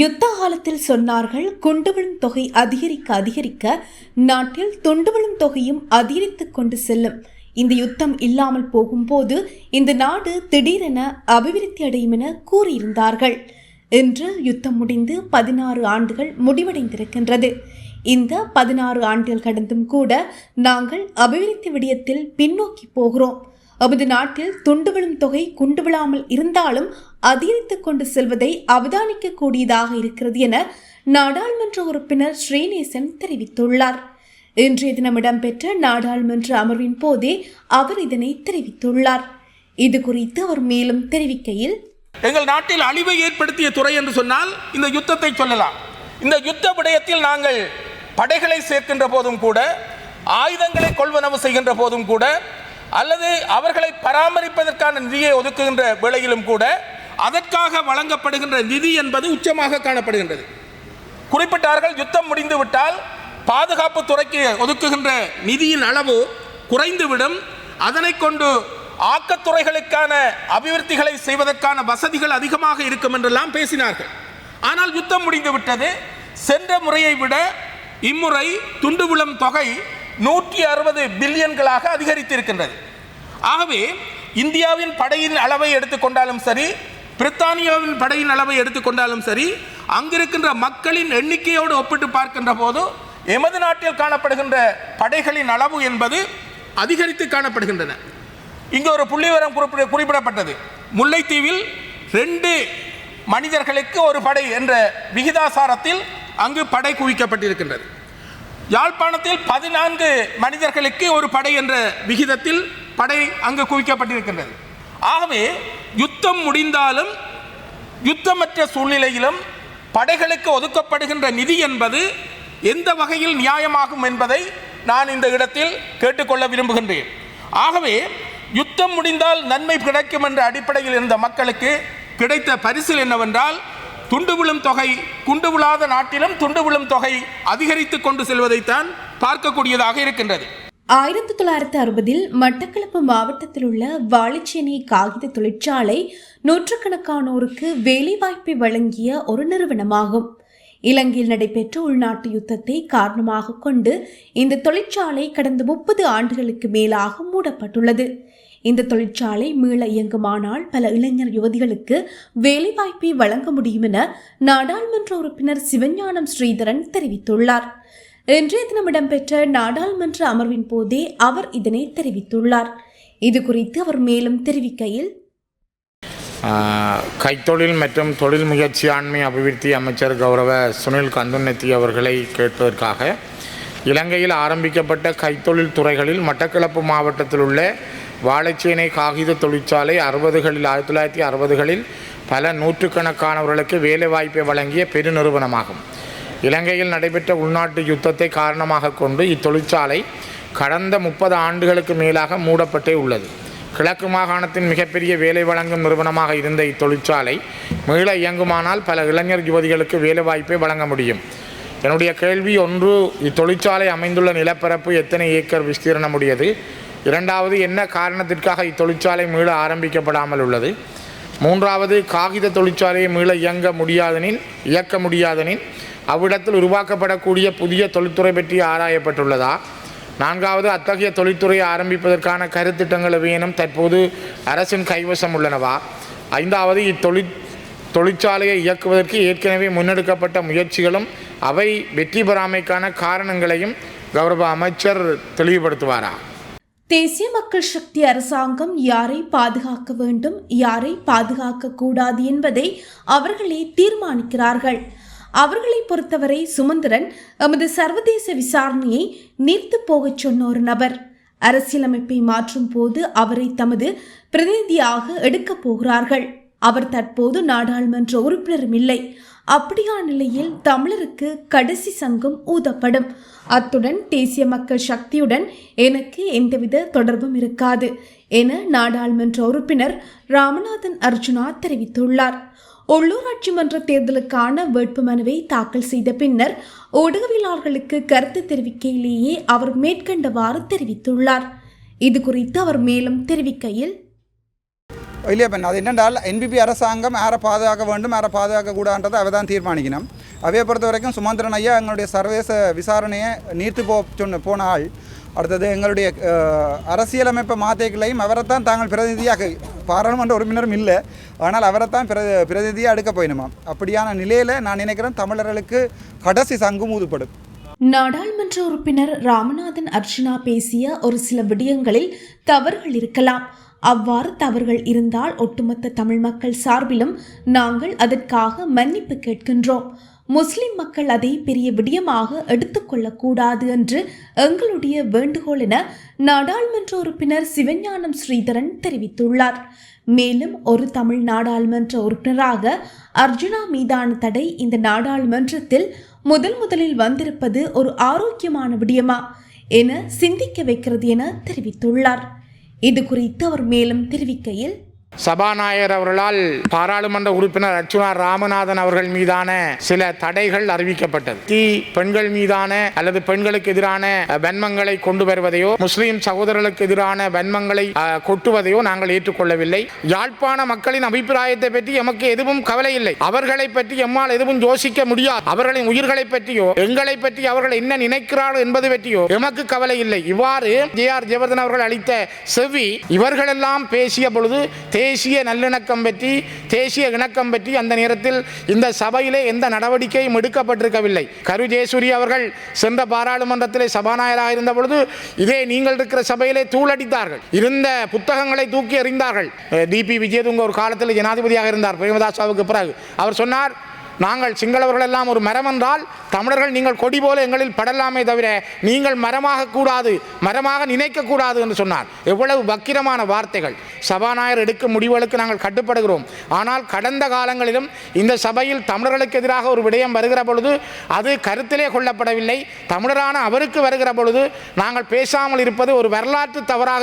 யுத்த காலத்தில் சொன்னார்கள் குண்டுவிழும் தொகை அதிகரிக்க அதிகரிக்க நாட்டில் துண்டுவிழும் தொகையும் அதிகரித்து கொண்டு செல்லும். இந்த யுத்தம் இல்லாமல் போகும்போது இந்த நாடு திடீரென அபிவிருத்தி அடையும் என கூறியிருந்தார்கள். இன்று யுத்தம் முடிந்து பதினாறு ஆண்டுகள் முடிவடைந்திருக்கின்றது. இந்த பதினாறு ஆண்டுகள் கடந்தும் கூட நாங்கள் அபிவிருத்தி விடயத்தில் பின்னோக்கி போகிறோம். நமது நாட்டில் துண்டு விழும் தொகை குண்டு விழாமல் இருந்தாலும் அதிகரித்துக் கொண்டு செல்வதை அவதானிக்கக்கூடியதாக இருக்கிறது என நாடாளுமன்ற உறுப்பினர் ஸ்ரீநேசன் தெரிவித்துள்ளார். இன்றைய தினம் இடம்பெற்ற நாடாளுமன்ற அமர்வின் போதே அவர் இதனை தெரிவித்துள்ளார். இது குறித்து அவர் மேலும் தெரிவிக்கையில் எங்கள் நாட்டில் அழிவை ஏற்படுத்திய துறை என்று சொன்னால் இந்த யுத்தத்தை சொல்லலாம். இந்த யுத்த விடயத்தில் நாங்கள் படைகளை சேர்க்கின்ற போதும் கூட ஆயுதங்களை கொள்வனவு செய்கின்ற போதும் கூட அல்லது அவர்களை பராமரிப்பதற்கான நிதியை ஒதுக்குகின்ற வேளையிலும் கூட அதற்காக வழங்கப்படுகின்ற நிதி என்பது உச்சமாக காணப்படுகின்றது. குறிப்பிட்டார்கள் யுத்தம் முடிந்துவிட்டால் பாதுகாப்பு துறைக்கு ஒதுக்குகின்ற நிதியின் அளவு குறைந்துவிடும். அதனை கொண்டு ஆக்கத்துறைகளுக்கான அபிவிருத்திகளை செய்வதற்கான வசதிகள் அதிகமாக இருக்கும் என்றெல்லாம் பேசினார்கள். ஆனால் யுத்தம் முடிந்து விட்டது. சென்ற முறையை விட இம்முறை துண்டுவிளம் தொகை நூற்றி அறுபது பில்லியன்களாக அதிகரித்திருக்கின்றது. ஆகவே இந்தியாவின் படையின் அளவை எடுத்துக்கொண்டாலும் சரி பிரித்தானியாவின் படையின் அளவை எடுத்துக்கொண்டாலும் சரி அங்கிருக்கின்ற மக்களின் எண்ணிக்கையோடு ஒப்பிட்டு பார்க்கின்ற போது எமது நாட்டில் காணப்படுகின்ற படைகளின் அளவு என்பது அதிகரித்து காணப்படுகின்றன. இங்கு ஒரு புள்ளிவரம் குறிப்பிட குறிப்பிடப்பட்டது. முல்லைத்தீவில் ரெண்டு மனிதர்களுக்கு ஒரு படை என்ற விகிதாசாரத்தில் அங்கு படை குவிக்கப்பட்டிருக்கின்றது. யாழ்ப்பாணத்தில் பதினான்கு மனிதர்களுக்கு ஒரு படை என்ற விகிதத்தில் படை அங்கு குவிக்கப்பட்டிருக்கின்றது. ஆகவே யுத்தம் முடிந்தாலும் யுத்தமற்ற சூழ்நிலையிலும் படைகளுக்கு ஒதுக்கப்படுகின்ற நிதி என்பது எந்த வகையில் நியாயமாகும் என்பதை நான் இந்த இடத்தில் கேட்டுக்கொள்ள விரும்புகின்றேன். ஆகவே யுத்தம் முடிந்தால் நன்மை கிடைக்கும் என்ற அடிப்படையில் இருந்த மக்களுக்கு கிடைத்த பரிசில் என்னவென்றால் துண்டு விழும் தொகை குண்டு விழாத நாட்டிலும் துண்டு விழும் தொகை அதிகரித்து கொண்டு செல்வதைத்தான் பார்க்கக்கூடியதாக இருக்கின்றது. ஆயிரத்தி தொள்ளாயிரத்தி அறுபதில் மட்டக்களப்பு மாவட்டத்தில் உள்ள வாழைச்சேனை காகித தொழிற்சாலை நூற்றுக்கணக்கானோருக்கு வேலைவாய்ப்பை வழங்கிய ஒரு நிறுவனமாகும். இலங்கையில் நடைபெற்ற உள்நாட்டு யுத்தத்தை காரணமாக கொண்டு இந்த தொழிற்சாலை கடந்த முப்பது ஆண்டுகளுக்கு மேலாக மூடப்பட்டுள்ளது. இந்த தொழிற்சாலை மீள இயங்குமானால் பல இளைஞர் யுவதிகளுக்கு வேலைவாய்ப்பை வழங்க முடியும் என நாடாளுமன்ற உறுப்பினர் சிவஞானம் ஸ்ரீதரன் தெரிவித்துள்ளார். இன்றைய தினம் இடம்பெற்ற நாடாளுமன்ற அமர்வின் போதே அவர் இதனை தெரிவித்துள்ளார். இது குறித்து அவர் மேலும் தெரிவிக்கையில் கைத்தொழில் மற்றும் தொழில் முயற்சியாண்மை அபிவிருத்தி அமைச்சர் கௌரவ சுனில் கந்துநெத்தி அவர்களை கேட்பதற்காக இலங்கையில் ஆரம்பிக்கப்பட்ட கைத்தொழில் துறைகளில் மட்டக்களப்பு மாவட்டத்தில் உள்ள வாழைச்சேனை காகித தொழிற்சாலை அறுபதுகளில் ஆயிரத்தி தொள்ளாயிரத்தி அறுபதுகளில் பல நூற்றுக்கணக்கானவர்களுக்கு வேலைவாய்ப்பை வழங்கிய பெருநிறுவனமாகும். இலங்கையில் நடைபெற்ற உள்நாட்டு யுத்தத்தை காரணமாக கொண்டு இத்தொழிற்சாலை கடந்த முப்பது ஆண்டுகளுக்கு மேலாக மூடப்பட்டே உள்ளது. கிழக்கு மாகாணத்தின் மிகப்பெரிய வேலை வழங்கும் நிறுவனமாக இருந்த இத்தொழிற்சாலை மீள இயங்குமானால் பல இளைஞர் யுவதிகளுக்கு வேலைவாய்ப்பை வழங்க முடியும். என்னுடைய கேள்வி ஒன்று இத்தொழிற்சாலை அமைந்துள்ள நிலப்பரப்பு எத்தனை ஏக்கர் விஸ்தீரணம் உடையது இரண்டாவது என்ன காரணத்திற்காக இத்தொழிற்சாலை மீள ஆரம்பிக்கப்படாமல் உள்ளது? மூன்றாவது காகித தொழிற்சாலையை மீள இயங்க முடியாதெனில் இயக்க முடியாதனின் அவ்விடத்தில் உருவாக்கப்படக்கூடிய புதிய தொழில்துறை பற்றி ஆராயப்பட்டுள்ளதா? நான்காவது அத்தகைய தொழில்துறையை ஆரம்பிப்பதற்கான கருத்திட்டங்கள் வேணும் தற்போது அரசின் கைவசம் உள்ளனவா? ஐந்தாவது இத்தொழிற் தொழிற்சாலையை இயக்குவதற்கு ஏற்கனவே முன்னெடுக்கப்பட்ட முயற்சிகளும் அவை வெற்றி பெறாமைக்கான காரணங்களையும் கௌரவ அமைச்சர் தெளிவுபடுத்துவாரா? தேசிய மக்கள் சக்தி அரசாங்கம் யாரை பாதுகாக்க வேண்டும் யாரை பாதுகாக்க கூடாது என்பதை அவர்களே தீர்மானிக்கிறார்கள். அவர்களை பொறுத்தவரை சுமந்திரன் எமது சர்வதேச விசாரணையை நீர்த்து போகச் சொன்ன ஒரு நபர். அரசியலமைப்பை மாற்றும் போது அவரை தமது பிரதிநிதியாக எடுக்கப் போகிறார்கள். அவர் தற்போது நாடாளுமன்ற உறுப்பினரும் இல்லை. அப்படியான நிலையில் தமிழருக்கு கடைசி சங்கம் ஊதப்படும். அத்துடன் தேசிய மக்கள் சக்தியுடன் எனக்கு எந்தவித தொடர்பும் இருக்காது என நாடாளுமன்ற உறுப்பினர் ராமநாதன் அர்ஜுனா தெரிவித்துள்ளார். உள்ளூராட்சி மன்ற தேர்தலுக்கான வேட்புமனுவை தாக்கல் செய்த பின்னர் ஊடகவியலாளர்களுக்கு கருத்து தெரிவிக்கையிலேயே அவர் மேற்கண்டவாறு தெரிவித்துள்ளார். இது குறித்து அவர் மேலும் தெரிவிக்கையில் இல்லையா பெண் அது என்னென்றால் என்பிபி அரசாங்கம் யாரை பாதுகாக்க வேண்டும் யாரை பாதுகாக்க கூடாதுன்றதை அவை தான் தீர்மானிக்கணும். அவையை பொறுத்த வரைக்கும் சுமந்திரன் ஐயா எங்களுடைய சர்வதேச விசாரணையை நீர்த்து போ சொன்ன போன ஆள் அடுத்தது எங்களுடைய அரசியலமைப்பு அரசியலமைப்பை அவரை தான் தாங்கள் பிரதிநிதியாக பாராளுமன்ற உறுப்பினரும் இல்லை. ஆனால் அவரை தான் பிர பிரதிநிதியாக எடுக்க போயினுமா? அப்படியான நிலையில் நான் நினைக்கிறேன் தமிழர்களுக்கு கடைசி சங்கும் ஊதுப்படும் நாடாளுமன்ற உறுப்பினர் ராமநாதன் அர்ஜுனா பேசிய ஒரு சில விடயங்களில் தவறுகள் இருக்கலாம். அவ்வாறு தவறுகள் இருந்தால் ஒட்டுமொத்த தமிழ் மக்கள் சார்பிலும் நாங்கள் அதற்காக மன்னிப்பு கேட்கின்றோம். முஸ்லிம் மக்கள் அதை பெரிய விடயமாக எடுத்துக்கொள்ளக்கூடாது என்று எங்களுடைய வேண்டுகோள் என நாடாளுமன்ற உறுப்பினர் சிவஞானம் ஸ்ரீதரன் தெரிவித்துள்ளார். மேலும் ஒரு தமிழ் நாடாளுமன்ற உறுப்பினராக அர்ஜுனா மீதான தடை இந்த நாடாளுமன்றத்தில் முதல் முதலில் வந்திருப்பது ஒரு ஆரோக்கியமான விடயமா என சிந்திக்க வைக்கிறது என தெரிவித்துள்ளார். இது குறித்து அவர் மேலும் தெரிவிக்கையில் சபாநாயகர் அவர்களால் பாராளுமன்ற உறுப்பினர் அர்ச்சுனா ராமநாதன் அவர்கள் மீதான சில தடைகள் அறிவிக்கப்பட்டது. தீ பெண்கள் மீதான அல்லது பெண்களுக்கு எதிரான வன்மங்களை கொண்டு வருவதையோ முஸ்லீம் சகோதரர்களுக்கு எதிரான வன்மங்களை கொட்டுவதையோ நாங்கள் ஏற்றுக்கொள்ளவில்லை. யாழ்ப்பாண மக்களின் அபிப்பிராயத்தை பற்றி எமக்கு எதுவும் கவலை இல்லை. அவர்களை பற்றி எம்மால் எதுவும் யோசிக்க முடியாது. அவர்களின் உயிர்களை பற்றியோ எங்களை பற்றி அவர்கள் என்ன நினைக்கிறார்கள் என்பது பற்றியோ எமக்கு கவலை இல்லை. இவ்வாறு ஜே ஆர் ஜெயவர்தன் அவர்கள் அளித்த செவி இவர்களெல்லாம் பேசிய பொழுது தேசிய நல்லிணக்கம் பற்றி தேசிய இணக்கம் பற்றி அந்த நேரத்தில் இந்த சபையிலே எந்த நடவடிக்கையும் எடுக்கப்பட்டிருக்கவில்லை. கரு ஜெயசூரி அவர்கள் சென்ற பாராளுமன்றத்திலே சபாநாயகராக இருந்த பொழுது இதே நீங்கள் இருக்கிற சபையிலே தூளடித்தார்கள் இருந்த புத்தகங்களை தூக்கி எறிந்தார்கள். டிபி விஜயதுங்க ஒரு காலத்தில் ஜனாதிபதியாக இருந்தார். பிரேமதாசாவுக்கு பிறகு. அவர் சொன்னார் நாங்கள் சிங்களவர்கள் எல்லாம் ஒரு மரம் என்றால் தமிழர்கள் நீங்கள் கொடி போல எங்களில் படலாமே தவிர நீங்கள் மரமாக கூடாது மரமாக நினைக்க கூடாது என்று சொன்னார். எவ்வளவு வக்கிரமான வார்த்தைகள். சபாநாயகர் எடுக்கும் முடிவுகளுக்கு நாங்கள் கட்டுப்படுகிறோம். ஆனால் கடந்த காலங்களிலும் இந்த சபையில் தமிழர்களுக்கு எதிராக ஒரு விடயம் வருகிற பொழுது அது கருத்திலே கொள்ளப்படவில்லை. தமிழரான அவருக்கு வருகிற பொழுது நாங்கள் பேசாமல் இருப்பது ஒரு வரலாற்று தவறாகும்